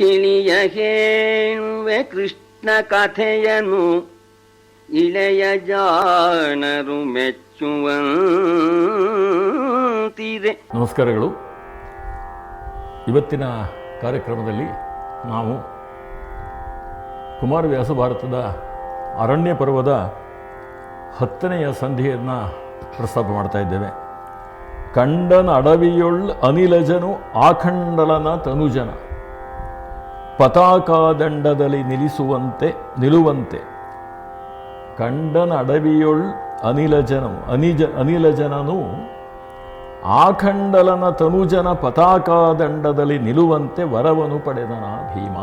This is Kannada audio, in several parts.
ತಿಳಿಯ ಹೇಳುವೆ ಕೃಷ್ಣ ಕಥೆಯನು ಇಳೆಯ ಜಾಣರು ಮೆಚ್ಚುವಂತಿದೆ ನಮಸ್ಕಾರಗಳು. ಇವತ್ತಿನ ಕಾರ್ಯಕ್ರಮದಲ್ಲಿ ನಾವು ಕುಮಾರ ವ್ಯಾಸ ಭಾರತದ ಅರಣ್ಯ ಪರ್ವದ ಹತ್ತನೆಯ ಸಂಧಿಯನ್ನು ಪ್ರಸ್ತಾಪ ಮಾಡ್ತಾ ಇದ್ದೇವೆ. ಕಂಡನ ಅಡವಿಯೊಳ್ ಅನಿಲಜನು ಆಖಂಡಲನ ತನುಜನ. ಪತಾಕಾದಂಡದಲ್ಲಿ ನಿಲ್ಲಿಸುವಂತೆ, ನಿಲ್ಲುವಂತೆ. ಕಂಡನ ಅಡವಿಯೊಳ್ ಅನಿಲಜನು ಅನಿಜ ಅನಿಲಜನನು ಆಖಂಡಲನ ತನುಜನ ಪತಾಕಾದಂಡದಲ್ಲಿ ನಿಲ್ಲುವಂತೆ ವರವನು ಪಡೆದನ ಭೀಮ.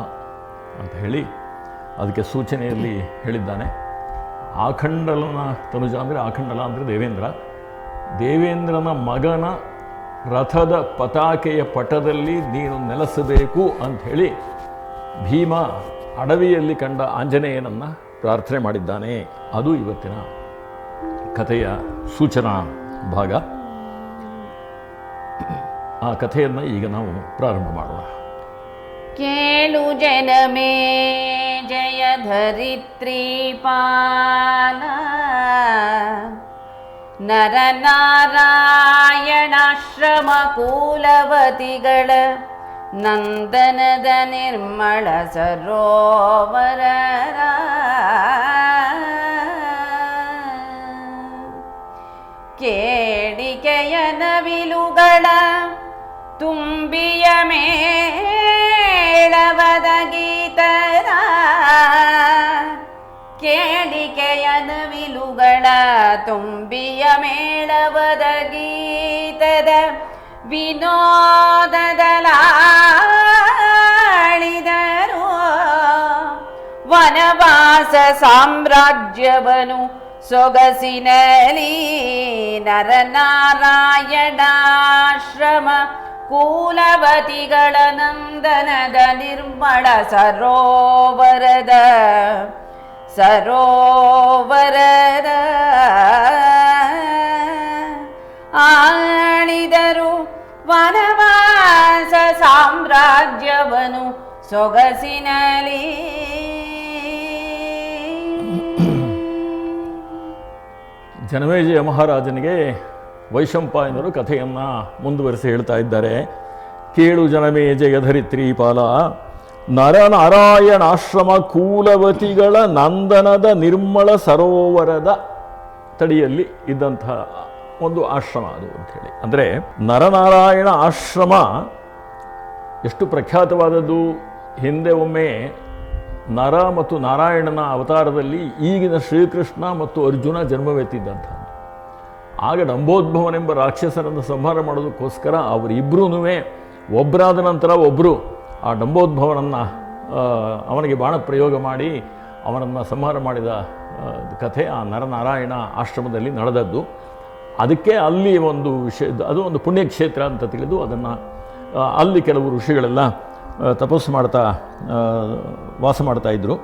ಅಂತ ಹೇಳಿ ಅದಕ್ಕೆ ಸೂಚನೆಯಲ್ಲಿ ಹೇಳಿದ್ದಾನೆ. ಆಖಂಡಲನ ತನುಜ ಅಂದರೆ ಆಖಂಡಲ ಅಂದರೆ ದೇವೇಂದ್ರ. ದೇವೇಂದ್ರನ ಮಗನ ರಥದ ಪತಾಕೆಯ ಪಟದಲ್ಲಿ ನೀನು ನೆಲೆಸಬೇಕು ಅಂಥೇಳಿ ಭೀಮ ಅಡವಿಯಲ್ಲಿ ಕಂಡ ಆಂಜನೇಯನನ್ನು ಪ್ರಾರ್ಥನೆ ಮಾಡಿದ್ದಾನೆ. ಅದು ಇವತ್ತಿನ ಕಥೆಯ ಸೂಚನಾ ಭಾಗ. ಆ ಕಥೆಯನ್ನು ಈಗ ನಾವು ಪ್ರಾರಂಭ ಮಾಡೋಣ. ಕೇಳು ಜನಮೇ ಜಯ ಧರಿತ್ರಿಪಾಲ ನರನಾರಾಯಣಾಶ್ರಮ ಕೂಲವತಿಗಳ ನಂದನದ ನಿರ್ಮಳ ಸರೋವರ. ಕೇಳಿಕೆಯ ನವಿಲುಗಳ ತುಂಬಿಯ ಮೇಳವದ ಗೀತರ ಕೇಳಿಕೆಯ ನವಿಲುಗಳ ತುಂಬಿಯ ಮೇಳವದ ಗೀತದ ವಿನೋದದಲಾಳಿದರು ವನವಾಸ ಸಾಮ್ರಾಜ್ಯವನು ಸೊಗಸಿನಲಿ ನರನಾರಾಯಣಾಶ್ರಮ ಕೂಲವತಿಗಳ ನಂದನದ ನಿರ್ಮಳ ಸರೋವರದ ಸರೋವರದ ಆಳಿದರು ವನವಾಸ ಸಾಮ್ರಾಜ್ಯವನು ಸೊಗಸಿನಲಿ ಜನಮೇಜಯ ಮಹಾರಾಜನಿಗೆ ವೈಶಂಪಾಯನರು ಕಥೆಯನ್ನು ಮುಂದುವರಿಸಿ ಹೇಳ್ತಾ ಇದ್ದಾರೆ. ಕೇಳು ಜನಮೇಜಯ ನರನಾರಾಯಣ ನರನಾರಾಯಣಾಶ್ರಮ ಕೂಲವತಿಗಳ ನಂದನದ ನಿರ್ಮಳ ಸರೋವರದ ತಡಿಯಲ್ಲಿ ಇದ್ದಂತಹ ಒಂದು ಆಶ್ರಮ ಅದು ಅಂಥೇಳಿ ಅಂದರೆ ನರನಾರಾಯಣ ಆಶ್ರಮ ಎಷ್ಟು ಪ್ರಖ್ಯಾತವಾದದ್ದು. ಹಿಂದೆ ಒಮ್ಮೆ ನರ ಮತ್ತು ನಾರಾಯಣನ ಅವತಾರದಲ್ಲಿ ಈಗಿನ ಶ್ರೀಕೃಷ್ಣ ಮತ್ತು ಅರ್ಜುನ ಜನ್ಮವೆತ್ತಿದ್ದಂಥ ಆಗ ಡಂಬೋದ್ಭವನೆಂಬ ರಾಕ್ಷಸರನ್ನು ಸಂಹಾರ ಮಾಡೋದಕ್ಕೋಸ್ಕರ ಅವರಿಬ್ಬರೂ ಒಬ್ಬರಾದ ನಂತರ ಒಬ್ಬರು ಆ ಡಂಬೋದ್ಭವನನ್ನು ಅವನಿಗೆ ಬಾಣ ಪ್ರಯೋಗ ಮಾಡಿ ಅವನನ್ನು ಸಂಹಾರ ಮಾಡಿದ ಕಥೆ ಆ ನರನಾರಾಯಣ ಆಶ್ರಮದಲ್ಲಿ ನಡೆದದ್ದು. ಅದಕ್ಕೆ ಅಲ್ಲಿ ಒಂದು ವಿಷಯ ಅದು ಒಂದು ಪುಣ್ಯಕ್ಷೇತ್ರ ಅಂತ ತಿಳಿದು ಅದನ್ನು ಅಲ್ಲಿ ಕೆಲವು ಋಷಿಗಳೆಲ್ಲ ತಪಸ್ಸು ಮಾಡ್ತಾ ವಾಸ ಮಾಡ್ತಾ ಇದ್ದರು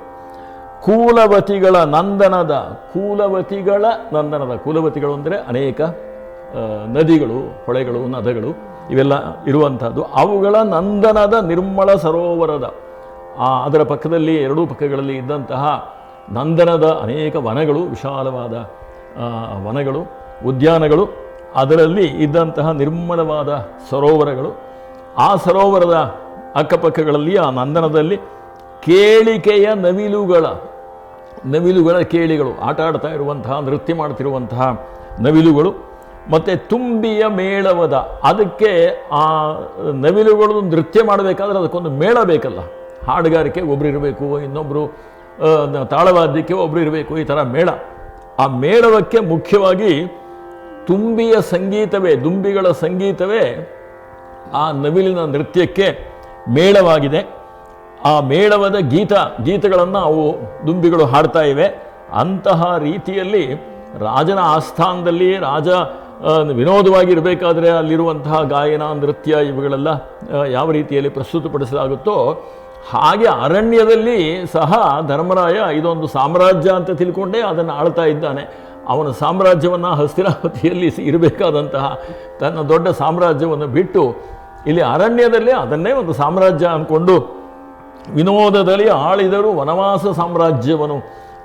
ಕೂಲವತಿಗಳ ನಂದನದ ಕೂಲವತಿಗಳ ನಂದನದ, ಕೂಲವತಿಗಳು ಅಂದರೆ ಅನೇಕ ನದಿಗಳು, ಹೊಳೆಗಳು, ನದಗಳು, ಇವೆಲ್ಲ ಇರುವಂಥದ್ದು. ಅವುಗಳ ನಂದನದ ನಿರ್ಮಲ ಸರೋವರದ ಅದರ ಪಕ್ಕದಲ್ಲಿ, ಎರಡೂ ಪಕ್ಕಗಳಲ್ಲಿ ಇದ್ದಂತಹ ನಂದನದ ಅನೇಕ ವನಗಳು, ವಿಶಾಲವಾದ ವನಗಳು, ಉದ್ಯಾನಗಳು, ಅದರಲ್ಲಿ ಇದ್ದಂತಹ ನಿರ್ಮಲವಾದ ಸರೋವರಗಳು. ಆ ಸರೋವರದ ಅಕ್ಕಪಕ್ಕಗಳಲ್ಲಿ, ಆ ನಂದನದಲ್ಲಿ ಕೇಳಿಕೆಯ ನವಿಲುಗಳ ನವಿಲುಗಳ ಕೇಳಿಗಳು, ಆಟ ಆಡ್ತಾ ಇರುವಂತಹ, ನೃತ್ಯ ಮಾಡ್ತಿರುವಂತಹ ನವಿಲುಗಳು, ಮತ್ತು ತುಂಬಿಯ ಮೇಳವದ, ಅದಕ್ಕೆ ಆ ನವಿಲುಗಳು ನೃತ್ಯ ಮಾಡಬೇಕಾದ್ರೆ ಅದಕ್ಕೊಂದು ಮೇಳ ಬೇಕಲ್ಲ. ಹಾಡುಗಾರಿಕೆ ಒಬ್ಬರು ಇರಬೇಕು ಇನ್ನೊಬ್ಬರು ತಾಳವಾದ್ಯಕ್ಕೆ ಒಬ್ಬರು ಇರಬೇಕು, ಈ ಥರ ಮೇಳ. ಆ ಮೇಳವಕ್ಕೆ ಮುಖ್ಯವಾಗಿ ತುಂಬಿಯ ಸಂಗೀತವೇ, ದುಂಬಿಗಳ ಸಂಗೀತವೇ ಆ ನವಿಲಿನ ನೃತ್ಯಕ್ಕೆ ಮೇಳವಾಗಿದೆ. ಆ ಮೇಳವದ ಗೀತ, ಗೀತಗಳನ್ನು ಅವು ದುಂಬಿಗಳು ಹಾಡ್ತಾ ಇವೆ. ಅಂತಹ ರೀತಿಯಲ್ಲಿ ರಾಜನ ಆಸ್ಥಾನದಲ್ಲಿ ರಾಜ ವಿನೋದವಾಗಿರಬೇಕಾದ್ರೆ ಅಲ್ಲಿರುವಂತಹ ಗಾಯನ, ನೃತ್ಯ ಇವುಗಳೆಲ್ಲ ಯಾವ ರೀತಿಯಲ್ಲಿ ಪ್ರಸ್ತುತಪಡಿಸಲಾಗುತ್ತೋ ಹಾಗೆ ಅರಣ್ಯದಲ್ಲಿ ಸಹ ಧರ್ಮರಾಯ ಇದೊಂದು ಸಾಮ್ರಾಜ್ಯ ಅಂತ ತಿಳ್ಕೊಂಡೇ ಅದನ್ನು ಆಳ್ತಾ ಇದ್ದಾನೆ. ಅವನ ಸಾಮ್ರಾಜ್ಯವನ್ನು ಹಸ್ತಿನಾವತಿಯಲ್ಲಿ ಇರಬೇಕಾದಂತಹ ತನ್ನ ದೊಡ್ಡ ಸಾಮ್ರಾಜ್ಯವನ್ನು ಬಿಟ್ಟು ಇಲ್ಲಿ ಅರಣ್ಯದಲ್ಲಿ ಅದನ್ನೇ ಒಂದು ಸಾಮ್ರಾಜ್ಯ ಅಂದ್ಕೊಂಡು ವಿನೋದದಲ್ಲಿ ಆಳಿದರು ವನವಾಸ ಸಾಮ್ರಾಜ್ಯವನ್ನು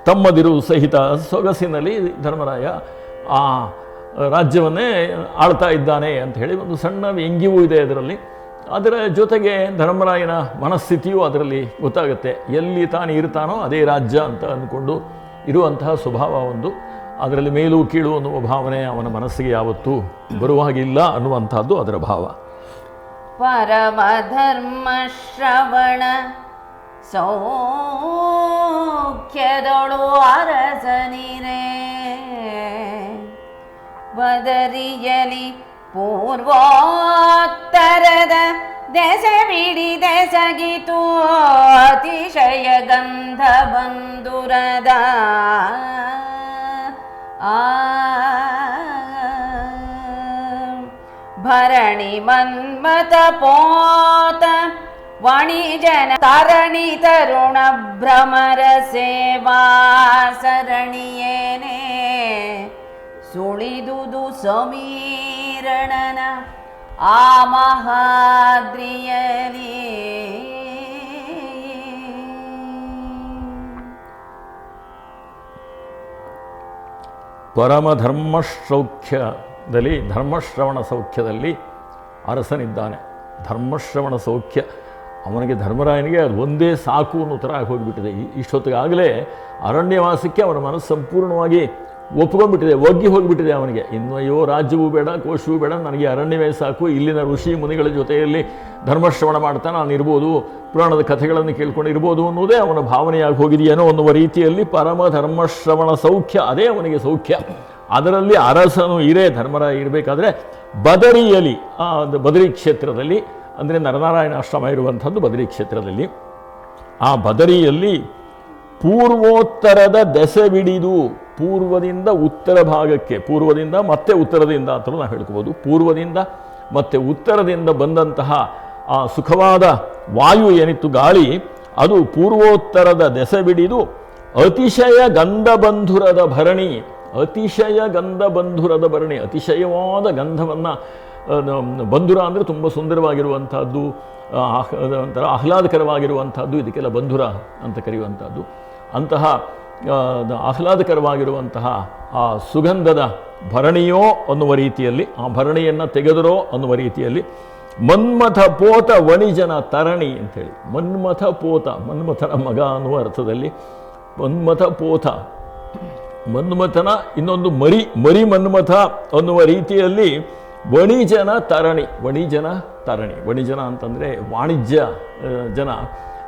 ತಮ್ಮದಿರು ಸಹಿತ ಸೊಗಸಿನಲ್ಲಿ ಧರ್ಮರಾಯ ಆ ರಾಜ್ಯವನ್ನೇ ಆಳ್ತಾ ಇದ್ದಾನೆ ಅಂತ ಹೇಳಿ ಒಂದು ಸಣ್ಣ ವ್ಯಂಗ್ಯವೂ ಇದೆ ಅದರಲ್ಲಿ. ಅದರ ಜೊತೆಗೆ ಧರ್ಮರಾಯನ ಮನಸ್ಥಿತಿಯೂ ಅದರಲ್ಲಿ ಗೊತ್ತಾಗುತ್ತೆ. ಎಲ್ಲಿ ತಾನು ಇರ್ತಾನೋ ಅದೇ ರಾಜ್ಯ ಅಂತ ಅಂದ್ಕೊಂಡು ಇರುವಂತಹ ಸ್ವಭಾವ ಒಂದು. ಅದರಲ್ಲಿ ಮೇಲು ಕೀಳು ಅನ್ನುವ ಭಾವನೆ ಅವನ ಮನಸ್ಸಿಗೆ ಯಾವತ್ತೂ ಬರುವಾಗಿಲ್ಲ ಅನ್ನುವಂಥದ್ದು ಅದರ ಭಾವ. ಪರಮಧರ್ಮಶ್ರವಣ ಸೌಖ್ಯದೊಳು ಅರಸನಿರೇ ಬದರಿಯಲಿ ಪೂರ್ವೋತ್ತರದ ದೆಸೆ ಬಿಡಿ ದೆಸಗಿತು ಅತಿಶಯ ಗಂಧ ಬಂದುರದ ಆ ಭರಣಿ ಮನ್ಮತ ಪೋತ ವಾಣಿಜನ ತರಣಿ ತರುಣ ಭ್ರಮರ ಸೇವಾ ಸರಣಿಯೇನೆ ಸುಳಿದುದು ಸಮೀರಣನ ಆ ಮಹಾದ್ರಿಯಲಿ ಪರಮಧರ್ಮ ಸೌಖ್ಯದಲ್ಲಿ ಧರ್ಮಶ್ರವಣ ಸೌಖ್ಯದಲ್ಲಿ ಅರಸನಿದ್ದಾನೆ. ಧರ್ಮಶ್ರವಣ ಸೌಖ್ಯ, ಅವನಿಗೆ ಧರ್ಮರಾಯನಿಗೆ ಅದು ಒಂದೇ ಸಾಕು ಅನ್ನೋ ಥರ ಹೋಗಿಬಿಟ್ಟಿದೆ ಇಷ್ಟೊತ್ತಿಗಾಗಲೇ ಅರಣ್ಯವಾಸಕ್ಕೆ ಅವನ ಮನಸ್ಸು ಸಂಪೂರ್ಣವಾಗಿ ಒಪ್ಕೊಂಡ್ಬಿಟ್ಟಿದೆ ಒಗ್ಗಿ ಹೋಗಿಬಿಟ್ಟಿದೆ ಅವನಿಗೆ. ಇನ್ನು ಅಯ್ಯೋ, ರಾಜ್ಯವೂ ಬೇಡ, ಕೋಶವೂ ಬೇಡ, ನನಗೆ ಅರಣ್ಯವೇ ಸಾಕು, ಇಲ್ಲಿನ ಋಷಿ ಮುನಿಗಳ ಜೊತೆಯಲ್ಲಿ ಧರ್ಮಶ್ರವಣ ಮಾಡ್ತಾ ನಾನು ಇರ್ಬೋದು, ಪುರಾಣದ ಕಥೆಗಳನ್ನು ಕೇಳ್ಕೊಂಡು ಇರ್ಬೋದು ಅನ್ನೋದೇ ಅವನ ಭಾವನೆಯಾಗಿ ಹೋಗಿದೆಯೇನೋ ಅನ್ನುವ ರೀತಿಯಲ್ಲಿ ಪರಮ ಧರ್ಮಶ್ರವಣ ಸೌಖ್ಯ, ಅದೇ ಅವನಿಗೆ ಸೌಖ್ಯ. ಅದರಲ್ಲಿ ಅರಸನು ಇರೇ ಧರ್ಮರಾಯ ಇರಬೇಕಾದ್ರೆ ಬದರಿಯಲಿ ಆ ಒಂದು ಬದರಿ ಕ್ಷೇತ್ರದಲ್ಲಿ, ಅಂದರೆ ನರನಾರಾಯಣ ಆಶ್ರಮ ಇರುವಂಥದ್ದು ಬದರಿ ಕ್ಷೇತ್ರದಲ್ಲಿ. ಆ ಬದರಿಯಲ್ಲಿ ಪೂರ್ವೋತ್ತರದ ದೆಸೆ ಬಿಡಿದು ಪೂರ್ವದಿಂದ ಉತ್ತರ ಭಾಗಕ್ಕೆ, ಪೂರ್ವದಿಂದ ಮತ್ತೆ ಉತ್ತರದಿಂದ ಅಂತಲೂ ನಾವು ಹೇಳ್ಕೋಬೋದು. ಪೂರ್ವದಿಂದ ಮತ್ತೆ ಉತ್ತರದಿಂದ ಬಂದಂತಹ ಆ ಸುಖವಾದ ವಾಯು ಏನಿತ್ತು ಗಾಳಿ, ಅದು ಪೂರ್ವೋತ್ತರದ ದೆಸೆ ಬಿಡಿದು ಅತಿಶಯ ಗಂಧಬಂಧುರದ ಭರಣಿ ಅತಿಶಯ ಗಂಧ ಬಂಧುರದ ಭರಣಿ, ಅತಿಶಯವಾದ ಗಂಧವನ್ನು ಬಂಧುರ ಅಂದರೆ ತುಂಬ ಸುಂದರವಾಗಿರುವಂಥದ್ದು ಒಂಥರ ಆಹ್ಲಾದಕರವಾಗಿರುವಂಥದ್ದು, ಇದಕ್ಕೆಲ್ಲ ಬಂಧುರ ಅಂತ ಕರೆಯುವಂಥದ್ದು. ಅಂತಹ ಆಹ್ಲಾದಕರವಾಗಿರುವಂತಹ ಆ ಸುಗಂಧದ ಭರಣಿಯೋ ಅನ್ನುವ ರೀತಿಯಲ್ಲಿ, ಆ ಭರಣಿಯನ್ನು ತೆಗೆದರೋ ಅನ್ನುವ ರೀತಿಯಲ್ಲಿ ಮನ್ಮಥ ಪೋತ ವಣಿಜನ ತರಣಿ ಅಂಥೇಳಿ ಮನ್ಮಥ ಪೋತ ಮನ್ಮಥನ ಮಗ ಅನ್ನುವ ಅರ್ಥದಲ್ಲಿ ಮನ್ಮಥ ಪೋತ ಮನ್ಮಥನ ಇನ್ನೊಂದು ಮರಿ ಮರಿ ಮನ್ಮಥ ಅನ್ನುವ ರೀತಿಯಲ್ಲಿ ವಣಿಜನ ತರಣಿ ವಣಿಜನ ತರಣಿ. ವಣಿಜನ ಅಂತಂದರೆ ವಾಣಿಜ್ಯ ಜನ.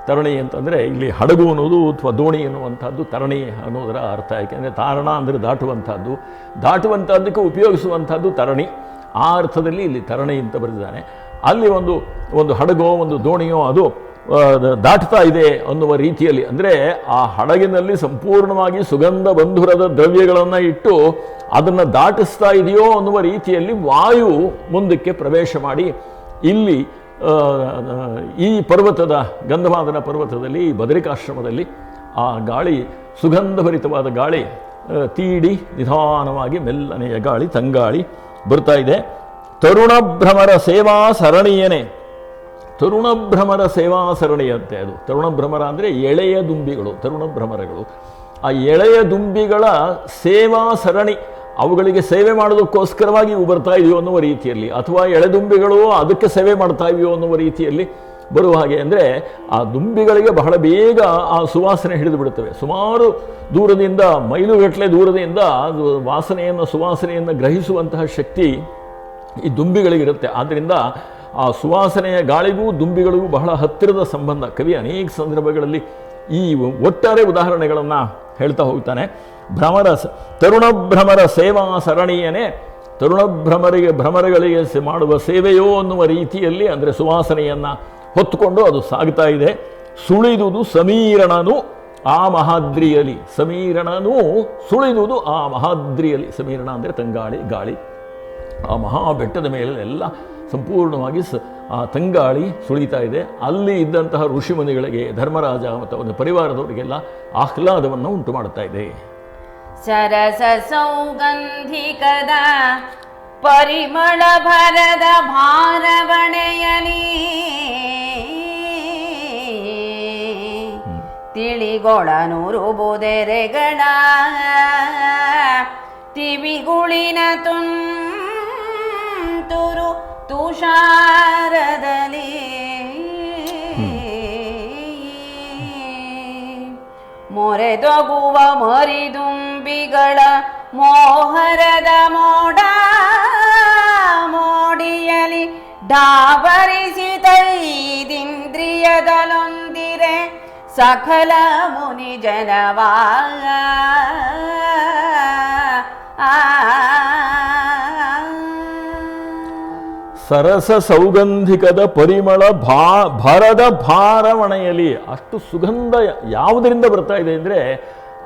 ತರಣಿ ಅಂತಂದರೆ ಇಲ್ಲಿ ಹಡಗು ಅನ್ನೋದು ಅಥವಾ ದೋಣಿ ಅನ್ನುವಂಥದ್ದು ತರಣಿ ಅನ್ನೋದರ ಅರ್ಥ ಯಾಕೆಂದರೆ ತಾರಣ ಅಂದರೆ ದಾಟುವಂಥದ್ದು. ದಾಟುವಂಥದ್ದಕ್ಕೆ ಉಪಯೋಗಿಸುವಂಥದ್ದು ತರಣಿ. ಆ ಅರ್ಥದಲ್ಲಿ ಇಲ್ಲಿ ತರಣಿ ಅಂತ ಬರೆದಿದ್ದಾನೆ. ಅಲ್ಲಿ ಒಂದು ಒಂದು ಹಡಗೋ, ಒಂದು ದೋಣಿಯೋ, ಅದು ದಾಟ್ತಾ ಇದೆ ಅನ್ನುವ ರೀತಿಯಲ್ಲಿ. ಅಂದರೆ ಆ ಹಡಗಿನಲ್ಲಿ ಸಂಪೂರ್ಣವಾಗಿ ಸುಗಂಧ ಬಂಧುರದ ದ್ರವ್ಯಗಳನ್ನು ಇಟ್ಟು ಅದನ್ನು ದಾಟಿಸ್ತಾ ಇದೆಯೋ ಅನ್ನುವ ರೀತಿಯಲ್ಲಿ ವಾಯು ಮುಂದಕ್ಕೆ ಪ್ರವೇಶ ಮಾಡಿ, ಇಲ್ಲಿ ಈ ಪರ್ವತದ ಗಂಧಮಾದನ ಪರ್ವತದಲ್ಲಿ, ಈ ಬದರಿಕಾಶ್ರಮದಲ್ಲಿ ಆ ಗಾಳಿ, ಸುಗಂಧಭರಿತವಾದ ಗಾಳಿ ತೀಡಿ ನಿಧಾನವಾಗಿ ಮೆಲ್ಲನೆಯ ಗಾಳಿ, ತಂಗಾಳಿ ಬರ್ತಾ ಇದೆ. ತರುಣ ಭ್ರಮರ ಸೇವಾ ಸರಣಿಯೇನೆ. ತರುಣ ಭ್ರಮರ ಸೇವಾ ಸರಣಿಯಂತೆ ಅದು. ತರುಣ ಭ್ರಮರ ಅಂದರೆ ಎಳೆಯ ದುಂಬಿಗಳು ತರುಣ ಭ್ರಮರಗಳು ಆ ಎಳೆಯ ದುಂಬಿಗಳ ಸೇವಾ ಸರಣಿ ಅವುಗಳಿಗೆ ಸೇವೆ ಮಾಡೋದಕ್ಕೋಸ್ಕರವಾಗಿ ಇವು ಬರ್ತಾ ಇದೆಯೋ ಅನ್ನುವ ರೀತಿಯಲ್ಲಿ, ಅಥವಾ ಎಳೆದುಂಬಿಗಳು ಅದಕ್ಕೆ ಸೇವೆ ಮಾಡ್ತಾ ಇದೆಯೋ ಅನ್ನುವ ರೀತಿಯಲ್ಲಿ ಬರುವ ಹಾಗೆ ಅಂದರೆ, ಆ ದುಂಬಿಗಳಿಗೆ ಬಹಳ ಬೇಗ ಆ ಸುವಾಸನೆ ಹಿಡಿದು ಬಿಡುತ್ತವೆ. ಸುಮಾರು ದೂರದಿಂದ ಮೈಲುಗಟ್ಟಲೆ ದೂರದಿಂದ ವಾಸನೆಯನ್ನು, ಸುವಾಸನೆಯನ್ನು ಗ್ರಹಿಸುವಂತಹ ಶಕ್ತಿ ಈ ದುಂಬಿಗಳಿಗಿರುತ್ತೆ. ಆದ್ದರಿಂದ ಆ ಸುವಾಸನೆಯ ಗಾಳಿಗೂ ದುಂಬಿಗಳಿಗೂ ಬಹಳ ಹತ್ತಿರದ ಸಂಬಂಧ. ಕವಿ ಅನೇಕ ಸಂದರ್ಭಗಳಲ್ಲಿ ಈ ಒಟ್ಟಾರೆ ಉದಾಹರಣೆಗಳನ್ನು ಹೇಳ್ತಾ ಹೋಗ್ತಾನೆ. ಭ್ರಮರ ತರುಣ ಭ್ರಮರ ಸೇವಾ ಸರಣಿಯನೇ ತರುಣ ಭ್ರಮರಿಗೆ, ಭ್ರಮರಗಳಿಗೆ ಮಾಡುವ ಸೇವೆಯೋ ಅನ್ನುವ ರೀತಿಯಲ್ಲಿ ಅಂದರೆ ಸುವಾಸನೆಯನ್ನು ಹೊತ್ತುಕೊಂಡು ಅದು ಸಾಗ್ತಾ ಇದೆ. ಸುಳಿದುದು ಸಮೀರಣನು ಆ ಮಹಾದ್ರಿಯಲಿ. ಸಮೀರಣನು ಸುಳಿದುದು ಆ ಮಹಾದ್ರಿಯಲಿ. ಸಮೀರಣ ಅಂದರೆ ತಂಗಾಳಿ, ಗಾಳಿ. ಆ ಮಹಾ ಬೆಟ್ಟದ ಮೇಲೆ ಎಲ್ಲ ಸಂಪೂರ್ಣವಾಗಿ ಸ, ಆ ತಂಗಾಳಿ ಸುಳಿತಾ ಇದೆ. ಅಲ್ಲಿ ಇದ್ದಂತಹ ಋಷಿಮುನಿಗಳಿಗೆ ಧರ್ಮರಾಜ ಮತ್ತು ಅವನ ಪರಿವಾರದವರಿಗೆಲ್ಲ ಆಹ್ಲಾದವನ್ನು ಉಂಟು ಮಾಡುತ್ತಾ ಇದೆ. ಸರಸ ಸೌಗಂಧಿಕದ ಪರಿಮಳ ಭರದ ಭಾರವಣೆಯಲಿ ತಿಳಿಗೊಳನೂರು ಬುದೆರೆಗಳ ತಿವಿಗುಳಿನ ತುಂತುರು ತುಷಾರದಲ್ಲಿ ಮೊರೆದೊಗುವ ಮರಿದುಂಬಿಗಳ ಮೋಹರದ ಮೋಡ ಮೋಡಿಯಲಿ ಡಾಬರಿಸಿದೈದಿಂದ್ರಿಯದಲೊಂದಿರೆ ಸಕಲ ಮುನಿ ಜನವಾ ಸರಸ ಸೌಗಂಧಿಕದ ಪರಿಮಳ ಭಾ, ಭರದ ಭಾರವಣೆಯಲ್ಲಿ ಅಷ್ಟು ಸುಗಂಧ ಯಾವುದರಿಂದ ಬರ್ತಾ ಇದೆ ಅಂದರೆ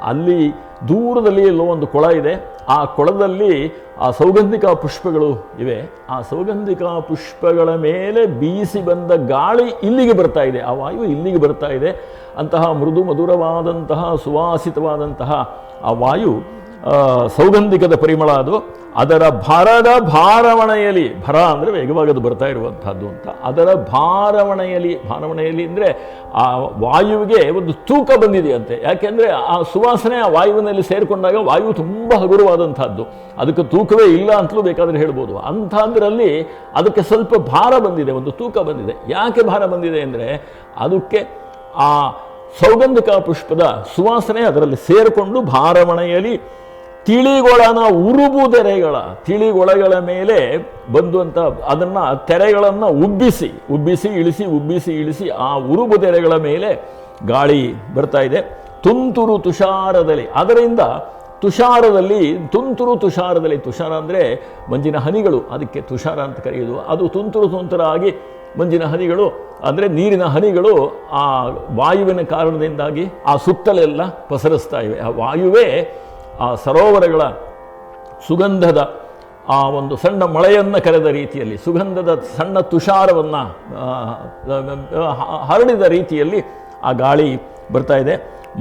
ಅಲ್ಲಿ ದೂರದಲ್ಲಿ ಎಲ್ಲೋ ಒಂದು ಕೊಳ ಇದೆ. ಆ ಕೊಳದಲ್ಲಿ ಆ ಸೌಗಂಧಿಕ ಪುಷ್ಪಗಳು ಇವೆ. ಆ ಸೌಗಂಧಿಕ ಪುಷ್ಪಗಳ ಮೇಲೆ ಬೀಸಿ ಬಂದ ಗಾಳಿ ಇಲ್ಲಿಗೆ ಬರ್ತಾ ಇದೆ. ಆ ವಾಯು ಇಲ್ಲಿಗೆ ಬರ್ತಾ ಇದೆ. ಅಂತಹ ಮೃದು ಮಧುರವಾದಂತಹ, ಸುವಾಸಿತವಾದಂತಹ ಆ ವಾಯು ಸೌಗಂಧಿಕದ ಪರಿಮಳ ಅದು. ಅದರ ಭರದ ಭಾರವಣೆಯಲ್ಲಿ, ಭರ ಅಂದರೆ ವೇಗವಾಗಿ ಅದು ಬರ್ತಾ ಇರುವಂಥದ್ದು ಅಂತ. ಅದರ ಭಾರವಣೆಯಲ್ಲಿ ಭಾರವಣೆಯಲ್ಲಿ ಅಂದರೆ ಆ ವಾಯುವಿಗೆ ಒಂದು ತೂಕ ಬಂದಿದೆಯಂತೆ. ಯಾಕೆಂದರೆ ಆ ಸುವಾಸನೆ ಆ ವಾಯುವಿನಲ್ಲಿ ಸೇರಿಕೊಂಡಾಗ ವಾಯು ತುಂಬ ಹಗುರವಾದಂಥದ್ದು. ಅದಕ್ಕೆ ತೂಕವೇ ಇಲ್ಲ ಅಂತಲೂ ಬೇಕಾದರೆ ಹೇಳ್ಬೋದು. ಅಂಥದ್ರಲ್ಲಿ ಅದಕ್ಕೆ ಸ್ವಲ್ಪ ಭಾರ ಬಂದಿದೆ, ಒಂದು ತೂಕ ಬಂದಿದೆ. ಯಾಕೆ ಭಾರ ಬಂದಿದೆ ಅಂದರೆ ಅದಕ್ಕೆ ಆ ಸೌಗಂಧಿಕ ಪುಷ್ಪದ ಸುವಾಸನೆ ಅದರಲ್ಲಿ ಸೇರಿಕೊಂಡು ಭಾರವಣೆಯಲ್ಲಿ ತಿಳಿಗೊಳನ ಉರುಬು ತೆರೆಗಳ, ತಿಳಿಗೊಳಗಳ ಮೇಲೆ ಬಂದುವಂಥ ಅದನ್ನು ತೆರೆಗಳನ್ನು ಉಬ್ಬಿಸಿ ಉಬ್ಬಿಸಿ, ಇಳಿಸಿ ಉಬ್ಬಿಸಿ, ಇಳಿಸಿ ಆ ಉರುಬು ತೆರೆಗಳ ಮೇಲೆ ಗಾಳಿ ಬರ್ತಾ ಇದೆ. ತುಂತುರು ತುಷಾರದಲ್ಲಿ, ಅದರಿಂದ ತುಷಾರದಲ್ಲಿ, ತುಂತುರು ತುಷಾರದಲ್ಲಿ, ತುಷಾರ ಅಂದರೆ ಮಂಜಿನ ಹನಿಗಳು, ಅದಕ್ಕೆ ತುಷಾರ ಅಂತ ಕರೆಯೋದು ಅದು ತುಂತುರು ತುಂತುರಾಗಿ ಮಂಜಿನ ಹನಿಗಳು, ಅಂದರೆ ನೀರಿನ ಹನಿಗಳು ಆ ವಾಯುವಿನ ಕಾರಣದಿಂದಾಗಿ ಆ ಸುತ್ತಲೆಲ್ಲ ಪಸರಿಸ್ತಾ ಇವೆ. ಆ ವಾಯುವೇ ಆ ಸರೋವರಗಳ ಸುಗಂಧದ ಆ ಒಂದು ಸಣ್ಣ ಮಳೆಯನ್ನು ಕರೆದ ರೀತಿಯಲ್ಲಿ, ಸುಗಂಧದ ಸಣ್ಣ ತುಷಾರವನ್ನು ಹರಡಿದ ರೀತಿಯಲ್ಲಿ ಆ ಗಾಳಿ ಬರ್ತಾ ಇದೆ.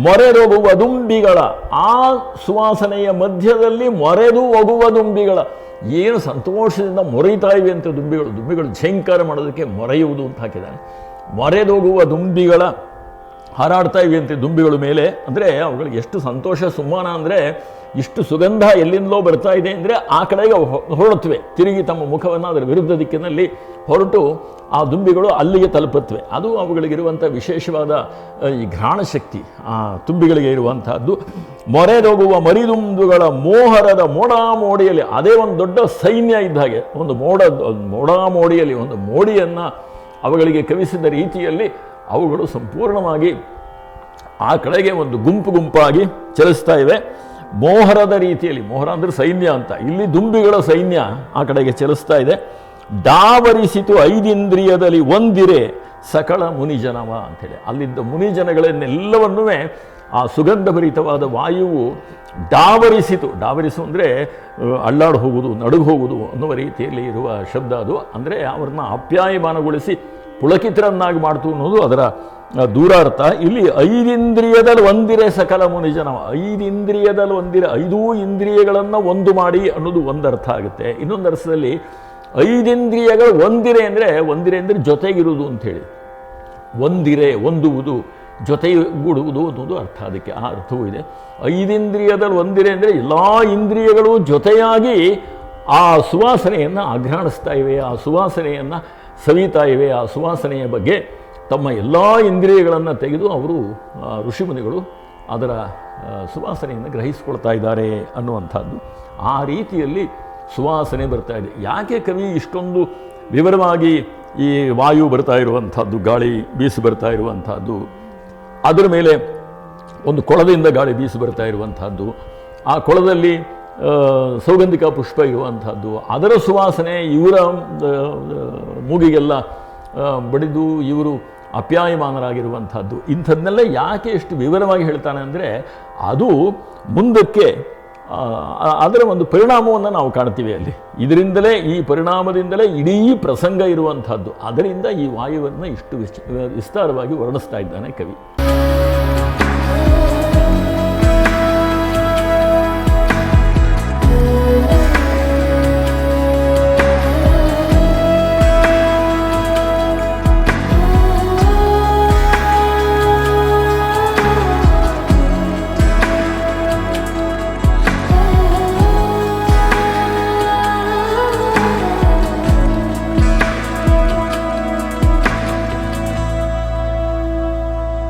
ಮೊರೆದೊಗುವ ದುಂಬಿಗಳ, ಆ ಸುವಾಸನೆಯ ಮಧ್ಯದಲ್ಲಿ ಮೊರೆದು ಒಗುವ ದುಂಬಿಗಳ, ಏನು ಸಂತೋಷದಿಂದ ಮೊರೆಯುತ್ತಾ ಇವೆ ಅಂತ ದುಂಬಿಗಳು ದುಂಬಿಗಳು ಝೇಂಕಾರ ಮಾಡೋದಕ್ಕೆ ಮೊರೆಯುವುದು ಅಂತ ಹಾಕಿದ್ದಾನೆ ಮೊರೆದೋಗುವ ದುಂಬಿಗಳ ಹಾರಾಡ್ತಾ ಇವೆ ಅಂತೆ ದುಂಬಿಗಳ ಮೇಲೆ. ಅಂದರೆ ಅವುಗಳಿಗೆ ಎಷ್ಟು ಸಂತೋಷ ಸುಮ್ಮಾನ ಅಂದರೆ ಇಷ್ಟು ಸುಗಂಧ ಎಲ್ಲಿಂದಲೋ ಬರ್ತಾ ಇದೆ ಅಂದರೆ ಆ ಕಡೆಗೆ ಹೊರಡುತ್ತವೆ ತಿರುಗಿ ತಮ್ಮ ಮುಖವನ್ನು ಅದರ ವಿರುದ್ಧ ದಿಕ್ಕಿನಲ್ಲಿ ಹೊರಟು ಆ ದುಂಬಿಗಳು ಅಲ್ಲಿಗೆ ತಲುಪುತ್ತವೆ. ಅದು ಅವುಗಳಿಗಿರುವಂಥ ವಿಶೇಷವಾದ ಈ ಘ್ರಾಣ ಶಕ್ತಿ, ಆ ತುಂಬಿಗಳಿಗೆ ಇರುವಂತಹದ್ದು. ಮೊರೆದೋಗುವ ಮರಿದುಂಬುಗಳ ಮೋಹರದ ಮೋಡಾಮೋಡಿಯಲ್ಲಿ ಅದೇ ಒಂದು ದೊಡ್ಡ ಸೈನ್ಯ ಇದ್ದ ಹಾಗೆ, ಒಂದು ಮೋಡ ಮೋಡಾಮೋಡಿಯಲ್ಲಿ ಒಂದು ಮೋಡಿಯನ್ನು ಅವುಗಳಿಗೆ ಕವಿಸಿದ ರೀತಿಯಲ್ಲಿ ಅವುಗಳು ಸಂಪೂರ್ಣವಾಗಿ ಆ ಕಡೆಗೆ ಒಂದು ಗುಂಪು ಗುಂಪಾಗಿ ಚಲಿಸ್ತಾ ಇವೆ. ಮೋಹರದ ರೀತಿಯಲ್ಲಿ, ಮೋಹರ ಅಂದರೆ ಸೈನ್ಯ ಅಂತ. ಇಲ್ಲಿ ದುಂಬಿಗಳ ಸೈನ್ಯ ಆ ಕಡೆಗೆ ಚಲಿಸ್ತಾ ಇದೆ. ಡಾವರಿಸಿತು ಐದಿಂದ್ರಿಯದಲ್ಲಿ ಒಂದಿರೆ ಸಕಲ ಮುನಿಜನವ ಅಂಥೇಳಿ. ಅಲ್ಲಿದ್ದ ಮುನಿಜನಗಳನ್ನೆಲ್ಲವನ್ನೂ ಆ ಸುಗಂಧಭರಿತವಾದ ವಾಯುವು ಡಾವರಿಸಿತು. ಡಾವರಿಸು ಅಂದರೆ ಅಳ್ಳಾಡು ಹೋಗುವುದು ನಡುಗು ಹೋಗುವುದು ಅನ್ನುವ ರೀತಿಯಲ್ಲಿ ಇರುವ ಶಬ್ದ ಅದು. ಅಂದರೆ, ಅವ್ರನ್ನ ಆಪ್ಯಾಯಮಾನಗೊಳಿಸಿ ಪುಳಕಿತರನ್ನಾಗಿ ಮಾಡ್ತು ಅನ್ನೋದು ಅದರ ದೂರಾರ್ಥ. ಇಲ್ಲಿ ಐದಿಂದ್ರಿಯದಲ್ಲಿ ಒಂದಿರೇ ಸಕಲ ಮುನಿಜನವ ಐದಿಂದ್ರಿಯದಲ್ಲಿ ಒಂದಿರ, ಐದೂ ಇಂದ್ರಿಯಗಳನ್ನು ಒಂದು ಮಾಡಿ ಅನ್ನೋದು ಒಂದು ಅರ್ಥ ಆಗುತ್ತೆ. ಇನ್ನೊಂದು ಅರ್ಥದಲ್ಲಿ ಐದಿಂದ್ರಿಯಗಳು ಒಂದಿರೆ ಅಂದರೆ ಒಂದಿರೆ ಅಂದರೆ ಜೊತೆಗಿರುವುದು ಅಂಥೇಳಿ ಒಂದಿರೆ, ಒಂದುವುದು, ಜೊತೆಗೂಡುವುದು ಅನ್ನೋದು ಅರ್ಥ. ಅದಕ್ಕೆ ಆ ಅರ್ಥವೂ ಇದೆ. ಐದಿಂದ್ರಿಯದಲ್ಲಿ ಒಂದಿರೆ ಅಂದರೆ ಎಲ್ಲ ಇಂದ್ರಿಯಗಳು ಜೊತೆಯಾಗಿ ಆ ಸುವಾಸನೆಯನ್ನು ಆಘ್ರಾಣಿಸ್ತಾ ಇವೆ. ಆ ಸುವಾಸನೆಯನ್ನು ಸವಿತಾ ಇವೆ ಆ ಸುವಾಸನೆಯ ಬಗ್ಗೆ. ತಮ್ಮ ಎಲ್ಲ ಇಂದ್ರಿಯಗಳನ್ನು ತೆಗೆದು ಅವರು ಋಷಿಮುನಿಗಳು ಅದರ ಸುವಾಸನೆಯನ್ನು ಗ್ರಹಿಸಿಕೊಳ್ತಾ ಇದ್ದಾರೆ ಅನ್ನುವಂಥದ್ದು. ಆ ರೀತಿಯಲ್ಲಿ ಸುವಾಸನೆ ಬರ್ತಾ ಇದೆ. ಯಾಕೆ ಕವಿ ಇಷ್ಟೊಂದು ವಿವರವಾಗಿ ಈ ವಾಯು ಬರ್ತಾ ಇರುವಂಥದ್ದು, ಗಾಳಿ ಬೀಸಿ ಬರ್ತಾ ಇರುವಂಥದ್ದು? ಅದರ ಮೇಲೆ ಒಂದು ಕೊಳದಿಂದ ಗಾಳಿ ಬೀಸಿ ಬರ್ತಾ ಇರುವಂಥದ್ದು. ಆ ಕೊಳದಲ್ಲಿ ಸೌಗಂಧಿಕ ಪುಷ್ಪ ಇರುವಂಥದ್ದು. ಅದರ ಸುವಾಸನೆ ಇವರ ಮೂಗಿಗೆಲ್ಲ ಬಡಿದು ಇವರು ಅಪ್ಯಾಯಮಾನರಾಗಿರುವಂಥದ್ದು. ಇಂಥದ್ದನ್ನೆಲ್ಲ ಯಾಕೆ ಎಷ್ಟು ವಿವರವಾಗಿ ಹೇಳ್ತಾನೆ ಅಂದರೆ, ಅದು ಮುಂದಕ್ಕೆ ಅದರ ಒಂದು ಪರಿಣಾಮವನ್ನು ನಾವು ಕಾಣ್ತೀವಿ ಅಲ್ಲಿ. ಇದರಿಂದಲೇ, ಈ ಪರಿಣಾಮದಿಂದಲೇ ಇಡೀ ಪ್ರಸಂಗ ಇರುವಂಥದ್ದು. ಅದರಿಂದ ಈ ವಾಯುವನ್ನು ಇಷ್ಟು ವಿಸ್- ವಿಸ್ತಾರವಾಗಿ ವರ್ಣಿಸ್ತಾ ಇದ್ದಾನೆ ಕವಿ.